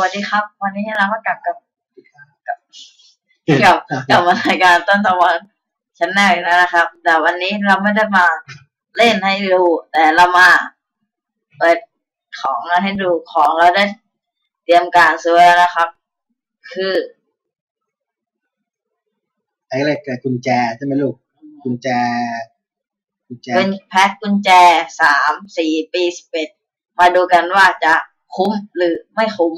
วัสดีครับ วันนี้เราก็กลับกับกับกับกับมารายการต้นตะวันชั้นแรกแล้วนะครับ แต่วันนี้เราไม่ได้มาเล่นให้ดู แต่เรามาเปิดของมาให้ดูของเราได้เตรียมการซื้อแล้วนะครับ คือไอ้อะไรกับกุญแจใช่ไหมลูกกุญแจกุญแจเป็นแพ็คกุญแจสามสี่ปีสิบเอ็ดมาดูกันว่าจะคุ้มหรือไม่คุ้ม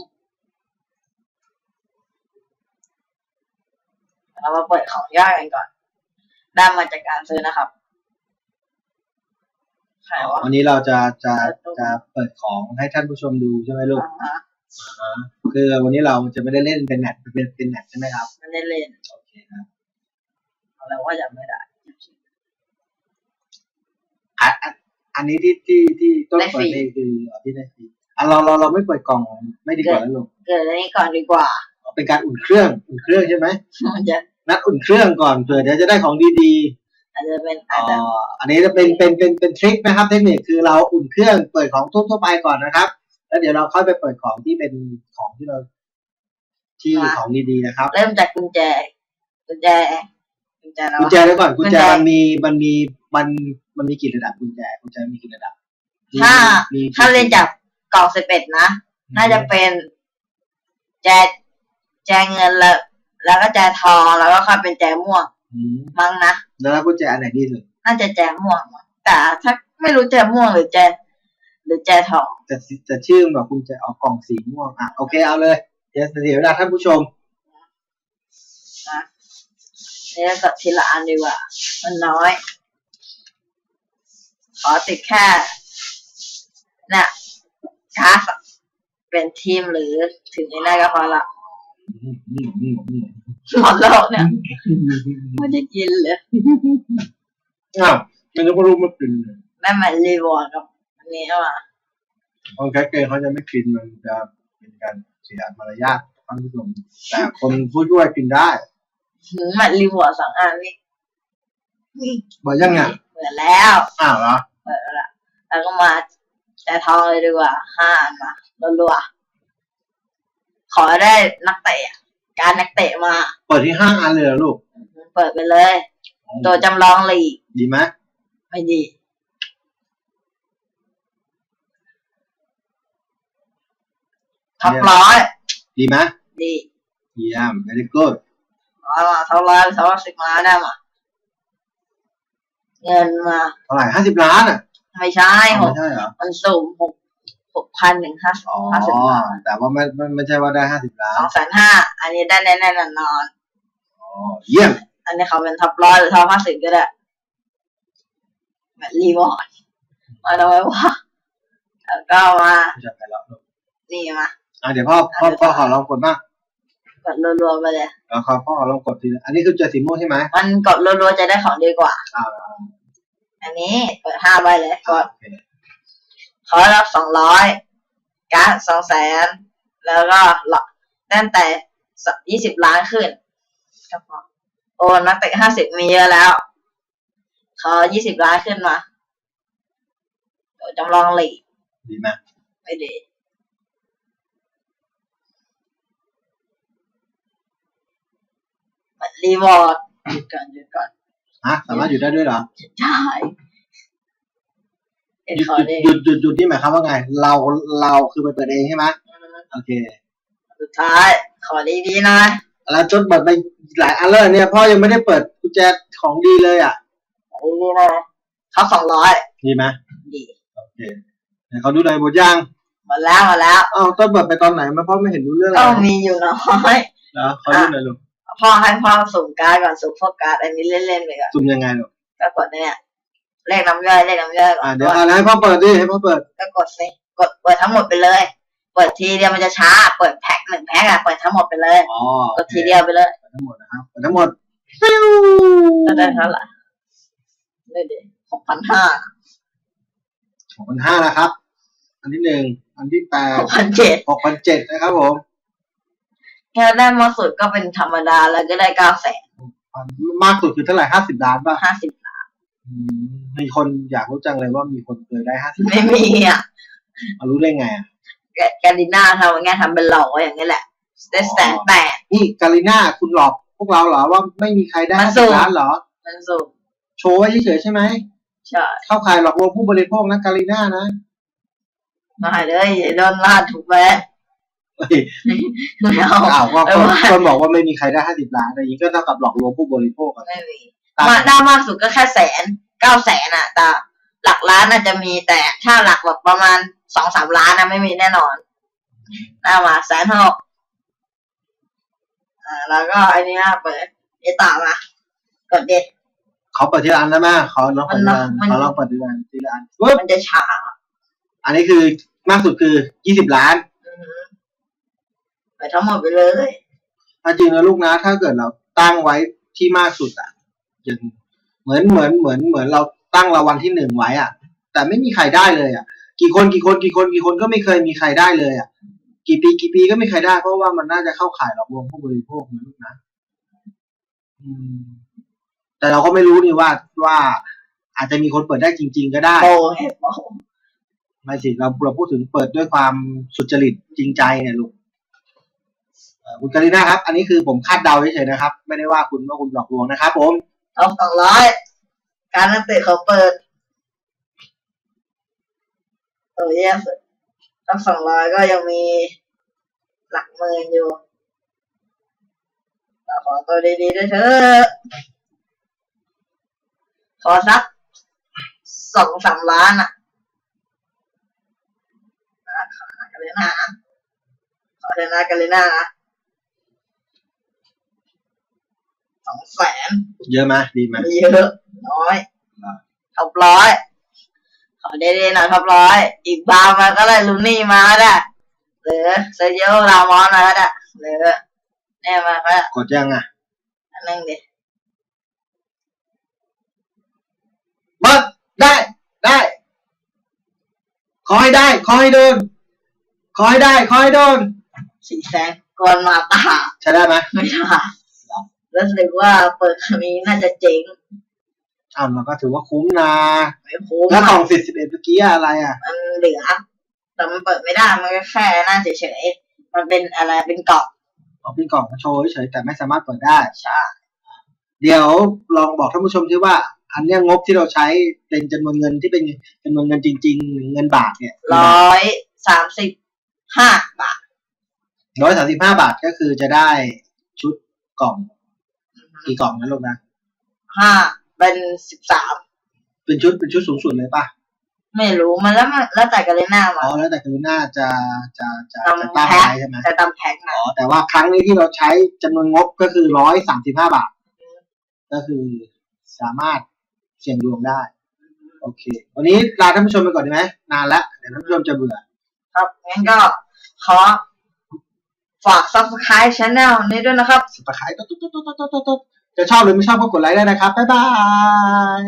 เรามาเปิดของย่อยกันก่อน ได้มาจากการซื้อนะครับใครวะวันนี้เราจะจะจะเปิดของให้ท่านผู้ชมดูใช่ไหมลูกอ่าฮะอ่าคือวันนี้เราจะไม่ได้เล่นเป็นแมตช์เป็นเป็นแมตช์ใช่ไหมครับไม่ได้เล่นโอเคครับอะไรว่าจะไม่ได้อะอะอันนี้ที่ที่ที่ต้องได้ฟเปิรีดนี่คือเอาที่ได้ฟรีอะเราเราเราไม่เปิดกล่องไม่ดีกว่าแล้วลูกเกิดอันนี้ก่อนดีกว่า เป็นการอุ่นเครื่องอุ่นเครื่องใช่ไหมมันจะ นัดอุ่นเครื่องก่อนเผื่อเดี๋ยวจะได้ของดีอาจจะเป็นๆอาอ๋จอจะอันนี้จะเป็นเป็นเป็นเป็นทริคนะครับเทคนิคคือเราอุ่นเครื่องเปิดของทั่วๆไปก่อนนะครับ แล้วเดี๋ยวเราค่อยไปเปิดของที่เป็นของที่เราที่ของดีๆนะครับเริ่มจากกุญแจกุญแจกุญแจแล้วกุญแจแล้วก่อนกุญแจกุญแจมันมีมันมีมันมันมีกี่ระดับกุญแจกุญแจมีกี่ระดับมีถ้ามีถ้าเล่นจากกล่องสิบเอ็ดนะ น่าจะเป็นแจแจเงินแล้ว แล้วก็แจทองแล้วก็ค่อยเป็นแจม่วงอืมมั้งนะแล้วกุญแจอันไหนดีสุดน่าจะแจม่วงมั้งแต่ถ้าไม่รู้แจม่วงหรือแจหรือแจทอง จะจะชื่อแบบกุญแจเอากล่องสีม่วงอะโอเคเอาเลยเดี๋ยวเดี๋ยวเวลาท่านผู้ชม นะนี่ก็กดทีละอันดีกว่า มันน้อย ขอติดแค่เนี่ยกราฟอะเป็นทีมหรือถึงไอ้นั่นก็พอละ อืมอืมอืมอืมหมดโลกเนี่ย ไม่ได้กินเลยอ้าวไม่รู้ก็รู้มันกินได้มารีวอร์ดกับอันนี้มาบางแคสเกมเขาจะไม่กินมันจะเป็นการเสียมารยาทท่านผู้ชมแต่คนผู้ช่วยกินได้ถึงมารีวอร์ดสองอันนี่นี่บอกยังไงเปิดแล้วอ้าวเหรอเปิดแล้วละแล้วก็มาแต่ทองเลยดีกว่าห้าอันมารัวๆ ขอได้นักเตะอะการนักเตะมา เปิดที่ห้าอันเลยเหรอลูก เปิดไปเลย ตัวจำลองลีกดีไหมไม่ดี ท็อปร้อยดีไหมดีเยี่ยม very good เอามาท็อปร้อยท็อปสิบมาได้มาเงินมาเท่าไหร่ห้าสิบล้านอะ ไม่ใช่หไม่กใช่เหรอมันสูงหก หกพันถึงห้าอ๋อห้าสิบล้านแต่ว่าไม่ไม่ไม่ใช่ว่าได้ห้าสิบล้าสนองแสนห้าอันนี้ได้แน่ๆนอนอ๋อเยี่ยมๆอันนี้เขาเป็นท็อปร้อยหรือท็อปห้าสิบก็ได้แบบรีวอร์ดมาทำไมวะแล้วก็มาไม่ใช่ไปแล้วลูกนี่มาอะเดี๋ยวพ่อพ่อพ่อขอลองกดบ้างกดรัวๆไปเลยแล้วขอพ่อขอลองกดทีละอันนี้คือเจอสีม่วงใช่ไหมมันกดรัวๆจะได้ของดีกว่าอ่าอันนี้เปิดห้าใบเลยกอ่าด โอเคขอรับสองร้อยการ์ดสองแสนแล้วก็หลอกตั้งแต่ยี่สิบล้านขึ้นก็พอโอ้นักเตะห้าสิบมีเยอะแล้วขอยี่สิบล้านขึ้นมาเดี๋ยวจำลองหลีกดีไหมไม่ดีมันรีวอร์ดหยุดก่อนหยุดก่อนฮะสามารถหยุดได้ด้วยเหรอใช่ เอ็นหยุดขอหยุดดีหยุดหยุดหยุดนี่หมายความว่าไง เราเราคือไปเปิดเองใช่ไหมโอเค สุดท้าย ขอดีๆหนะแล้วจดเปิดไปหลายอันเลยเนี่ยพ่อยังไม่ได้เปิดกุญแจของดีเลยอะขอดีๆหนะเขาสองร้อยดีไหมดีโอเคไหนเขาดูหน่อยหมดยังหมดแล้วหมดแล้วอ้าวต้นเปิดไปตอนไหนมาพ่อไม่เห็นรู้เรื่องเลก็ยมีอยู่น้อยแล้วเขาดูหน่อยลูกพ่อให้พ่อสุ่มการ์ดก่อนสุ่มพวกการ์ดอันนี้เล่นๆไปก่อนซุ่มยังไงลูกก็กดเนี่ย เลขน้ำย่อยเลขน้ำย่อยก่ออ่านเดี๋ยวอ่านให้พ่อเปิดดิให้พ่อเปิด ก็กดสิกดเปิดทั้งหมดไปเลย เปิดทีเดียวมันจะช้า เปิดแพ็คหนึ่งแพ็คอะเปิดทั้งหมดไปเลย อ๋อกดทีเดียวไปเลยเปิดทั้งหมดนะครับเปิดทั้งหมดก็ได้เท่าไหร่ไม่ดีหกพันห้าหกพันห้านะครับ อันที่หนึ่ง อันที่แปดหกพันเจ็ดหกพันเจ็ดนะครับผมแค่ได้มาสุดก็เป็นธรรมดาแล้วก็ได้เก้าแสนมากสุดคือเท่าไหร่ห้าสิบล้านป่ะ ห้าสิบอื มมีคนอยากรู้จังเลยว่ามีคนเคยได้ห้าสิบไม่มีอะรู้ได้ไงอะแกแกลิน่าทำอย่างเงี้ยทำเป็นหลอกไว้อย่างนี้แหละได้แสนแปดนี่กาลิน่าคุณหลอกพวกเราเหรอว่าไม่มีใครได้มันห้าสูสิบงล้านเหรอมันสูงโชว์ไว้เฉยๆใช่ไหมใช่เข้าข่ายหลอกลวงผู้บริโภคนะกาลิน่านะมาเลยอย่าโดนลาดถูกไหมเฮ้ยไม่เอาอ้าวก็เอก็อว่าคนบอกว่าไม่มีใครได้ห้าสิบล้านอะไรอย่างนี้ก็เท่ากับหลอกลวงผู้บริโภคอะไม่มี ตามมาได้มากสุดก็แค่แสนเก้าแสนอะแต่หลักล้านอาจจะมีแต่ถ้าหลักแบบประมาณสองสามล้านนะไม่มีแน่นอนได้มาแสนหกอ่าแล้วก็อันนี้เปิดไอ้ต่อมากดเด็ดเขาเปิดทีละอันได้ไหมเขาลองเปิดทีละอันมันเขาลองเปิดทีละอันทีละอันปึ๊บมันจะช้าอันนี้คือมากสุดคือยี่สิบล้านอือหือไปทั้งหมดไปเลยถ้าจริงนะลูกนะ ถ้าเกิดเราตั้งไว้ที่มากสุดอะ อย่างเหมือนเหมือนเหมือนเหมือนเราตั้งรางวัลที่หนึ่งไว้อะ แต่ไม่มีใครได้เลยอะ กี่คนกี่คนกี่คนกี่คนก็ไม่เคยมีใครได้เลยอะ กี่ปีกี่ปีก็ไม่มีใครได้ เพราะว่ามันน่าจะเข้าข่ายหลอกลวงผู้บริโภคนะลูกนะอืมแต่เราก็ไม่รู้นี่ว่าว่าอาจจะมีคนเปิดได้จริง ๆ ก็ได้โบเห็ดโบไม่สิเราเราพูดถึงเปิดด้วยความสุจริตจริงใจเนี่ยลูกเอ่อคุณการิน่าครับ อันนี้คือผมคาดเดาเฉยๆนะครับ ไม่ได้ว่าคุณว่าคุณหลอกลวงนะครับผม เอาสองร้อยการนักเตะเขาเปิดโอ้ยแย่สุดตั้งสองร้อยก็ยังมีหลักหมื่นอยู่เราขอตัวดีๆด้วยเถอะขอสักสองสามล้านอะอะกันเลยนะขอชนะกันเลยนะ สองแสนเยอะไหมดีไหมไม่เยอะน้อยท็อปร้อยขอได้ๆหน่อยท็อปร้อย อีกบาร์มาก็เลยลูนี่มาก็ได้หรือเซเยโอรามอนมาก็ได้หรือแน่มาก็ได้กดยังอะอันนึงดิเบิร์ดได้ได้ ขอให้ได้ ขอให้โดน ขอให้ได้ ขอให้โดน สี่แสนก่อนมาตา ใช้ได้ไหมไม่ได้ รู้สึกว่าเปิดครั้งนี้น่าจะเจ๊งอ่ามันก็ถือว่าคุ้มนะไม่คุ้มแล้วกล่อะองสิบสิบเอ็ดเมื่อกี้อะไรอะ มันเหลือแต่มันเปิดไม่ได้มันก็แค่น่าเฉยๆมันเป็นอะไรเป็นเกาะเอาเป็นกล่องมาโชว์เฉยๆแต่ไม่สามารถเปิดได้ใช่เดี๋ยวลองบอกท่านผู้ชมที่ว่า อันเนี้ยงบที่เราใช้เป็นจำนวนเงินที่เป็นจำนวนเงินจริง ๆ เงินบาทเนี่ยร้อยสามสิบห้าบาทร้อยสามสิบห้าบาทก็คือจะได้ชุดกล่อง กี่กล่องนะลูกนะห้าเป็นสิบสามเป็นชุดเป็นชุดสูงสุดเลยป่ะไม่รู้มันแล้วมันแล้วแต่กันเลยหน้าอ๋มาอแล้วแต่คือหน้าจะจะจะทำจะตั้งแพ็ค ไว้ใช่ไหมแต่ตามแพ็คอ๋นะอแต่ว่าครั้งนี้ที่เราใช้จำนวนงบก็คือร้อยสามสิบห้าบาท ก็คือสามารถเสี่ยงดวงได้ โอเค วันนี้ลาท่านผู้ชมไปก่อนดีไหมนานแล้วเดี๋ยวท่านผู้ชมจะเบื่อ ครับงั้นก็ขอ ฝาก subscribe channel นี้ด้วยนะครับสปายตุ๊ดตุ๊ดตุ๊ดตุ๊ดตุ๊ดตุ๊ดจะชอบหรือไม่ชอบก็กดไลค์ได้นะครับ บ๊ายบาย